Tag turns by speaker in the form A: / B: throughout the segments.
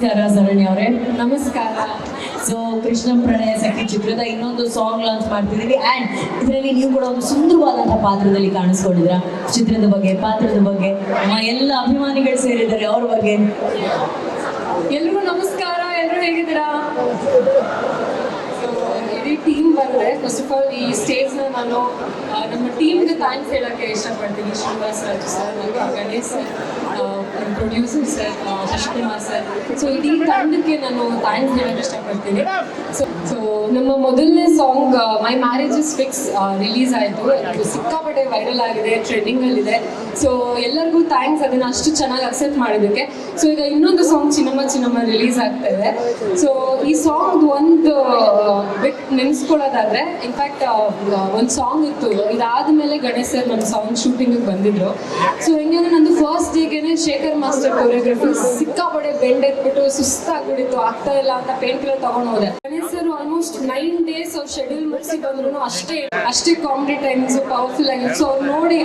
A: ನಮಸ್ಕಾರ ಸರಣಿ ಅವರೇ.
B: ನಮಸ್ಕಾರ.
A: ಸೊ ಕೃಷ್ಣ ಪ್ರಣಯ ಸಖಿ ಚಿತ್ರದ ಇನ್ನೊಂದು ಸಾಂಗ್ ಲಾಂಚ್ ಮಾಡ್ತಿದ್ದೀವಿ. ಆ್ಯಂಡ್ ಇದರಲ್ಲಿ ನೀವು ಕೂಡ ಒಂದು ಸುಂದರವಾದಂಥ ಪಾತ್ರದಲ್ಲಿ ಕಾಣಿಸ್ಕೊಂಡಿದ್ರ ಚಿತ್ರದ ಬಗ್ಗೆ, ಪಾತ್ರದ ಬಗ್ಗೆ ಎಲ್ಲ ಅಭಿಮಾನಿಗಳು ಸೇರಿದ್ದಾರೆ ಅವ್ರ ಬಗ್ಗೆ.
B: ಎಲ್ರಿಗೂ ನಮಸ್ಕಾರ ಎಲ್ಲರೂ ಹೇಗಿದ್ದೀರಾ? ಟೀಮ್ ಬಂದ್ರೆ ಫಸ್ಟ್ ಆಫ್ ಆಲ್ ಈ ಸ್ಟೇಜ್ನ ನಾನು ನಮ್ಮ ಟೀಮ್ಗೆ ಥ್ಯಾಂಕ್ಸ್ ಹೇಳಕ್ಕೆ ಇಷ್ಟಪಡ್ತೀನಿ Srinivas Raju sir Ganesh sir producer sir Shashikumar sir so ಇಡೀ ತಂಡಕ್ಕೆ ನಾನು ಥ್ಯಾಂಕ್ಸ್ ಹೇಳಕ್ಕೆ ಇಷ್ಟಪಡ್ತೀನಿ. ಸೊ ಸೊ ನಮ್ಮ ಮೊದಲನೇ song my marriage is fix release ಆಯಿತು. ಅದು ಸಿಕ್ಕಾಪಟ್ಟೆ ವೈರಲ್ ಆಗಿದೆ ಟ್ರೆಂಡಿಂಗಲ್ಲಿದೆ ಸೊ ಎಲ್ಲರಿಗೂ ಥ್ಯಾಂಕ್ಸ್ ಅದನ್ನು ಅಷ್ಟು ಚೆನ್ನಾಗಿ ಅಕ್ಸೆಪ್ಟ್ ಮಾಡೋದಕ್ಕೆ ಸೊ ಈಗ ಇನ್ನೊಂದು ಸಾಂಗ್ ಚಿನ್ನಮ್ಮ ಚಿನ್ನಮ್ಮ ರಿಲೀಸ್ ಆಗ್ತಾ ಇದೆ. ಸೊ ಈ ಸಾಂಗ್ ಒಂದು ಬಿಟ್ ನೆನೆಸ್ಕೊಳ್ಳೋದಾದ್ರೆ ಇನ್ಫ್ಯಾಕ್ಟ್ ಒಂದು ಸಾಂಗ್ ಇತ್ತು. ಇದಾದ್ಮೇಲೆ ಗಣೇಶ್ ಸರ್ ನಮ್ಮ ಸಾಂಗ್ ಶೂಟಿಂಗಿಗೆ ಬಂದಿದ್ರು. ಸೊ ಹೆಂಗಂದ್ರೆ ನಂದು ಫಸ್ಟ್ ಡೇಗೆನೆ ಶೇಖರ್ ಮಾಸ್ಟರ್ ಕೊರಿಯೋಗ್ರಫಿ ಸಿಕ್ಕಾಪಡೆ ಬೆಂಡ್ ಎತ್ಬಿಟ್ಟು ಸುಸ್ತಾಗ್ಬಿಡಿತ್ತು ಆಗ್ತಾ ಇಲ್ಲ ಅಂತ ಪೇಂಟ್ ಕಿಲ್ಲರ್ ತಗೊಂಡ್ ಹೋದೆ. Ganesh sir almost nine days ಅವ್ರ ಶೆಡ್ಯೂಲ್ ಮುಗಿಸಿ ಬಂದ್ರು ಅಷ್ಟೇ ಅಷ್ಟೇ ಕಾಮಿಡಿ ಟೈಮ್ಸ್ ಪವರ್ಫುಲ್ ಆಗಿತ್ತು ಸೊ ಅವ್ರು ನೋಡಿ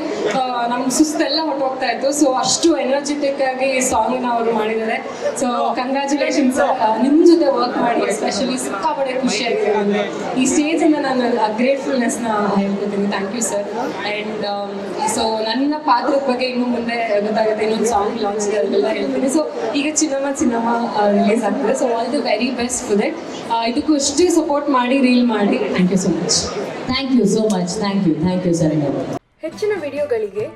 B: ನಮ್ ಸುಸ್ತೆಲ್ಲ ಹೊಟ್ಟೋಗ್ತಾ ಇತ್ತು. ಸೊ ಅಷ್ಟು ಎನರ್ಜೆಟಿಕ್ ಆಗಿ ಈ ಸಾಂಗ್ ಅವ್ರು ಮಾಡಿದ್ದಾರೆ. ಸೊ ಕಂಗ್ರಾಚುಲೇಷನ್ಸ್ ನಿಮ್ ಜೊತೆ ವರ್ಕ್ ಮಾಡಿ. ಎಸ್ಪೆಷಲಿ ಸಿಕ್ಕಾಪಡೆ ಖುಷಿ ಆಗಿದೆ ನನಗೆ ಈ ಸ್ಟೇಜ್ ಇಂದ ನಾನು ಗ್ರೇಟ್ಫುಲ್ನೆಸ್ನ ಹೇಳ್ಕೊತೀನಿ. Thank you sir and so ನನ್ನ ಪಾತ್ರದ ಬಗ್ಗೆ ಇನ್ನು ಮುಂದೆ ಗೊತ್ತಾಗುತ್ತೆ. ಇನ್ನೊಂದು ಸಾಂಗ್ ಲಾಂಚ್ ಎಲ್ಲ ಹೇಳ್ತೀನಿ. ಸೊ ಈಗ ಚಿನ್ನಮ್ಮ ಚಿನ್ನಮ್ಮ ರಿಲೀಸ್ ಆಗ್ತದೆ. So all the very best for that ಇದಕ್ಕೂ ಅಷ್ಟೇ ಸಪೋರ್ಟ್ ಮಾಡಿ ರೀಲ್ ಮಾಡಿ. Thank you so much
A: thank you so much thank you thank you sir
C: ಹೆಚ್ಚಿನ ವಿಡಿಯೋಗಳಿಗೆ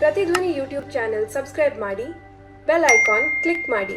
C: ಪ್ರತಿಧ್ವನಿ ಯೂಟ್ಯೂಬ್ ಚಾನೆಲ್ ಸಬ್ಸ್ಕ್ರೈಬ್ ಮಾಡಿ ಬೆಲ್ ಐಕಾನ್ ಕ್ಲಿಕ್ ಮಾಡಿ.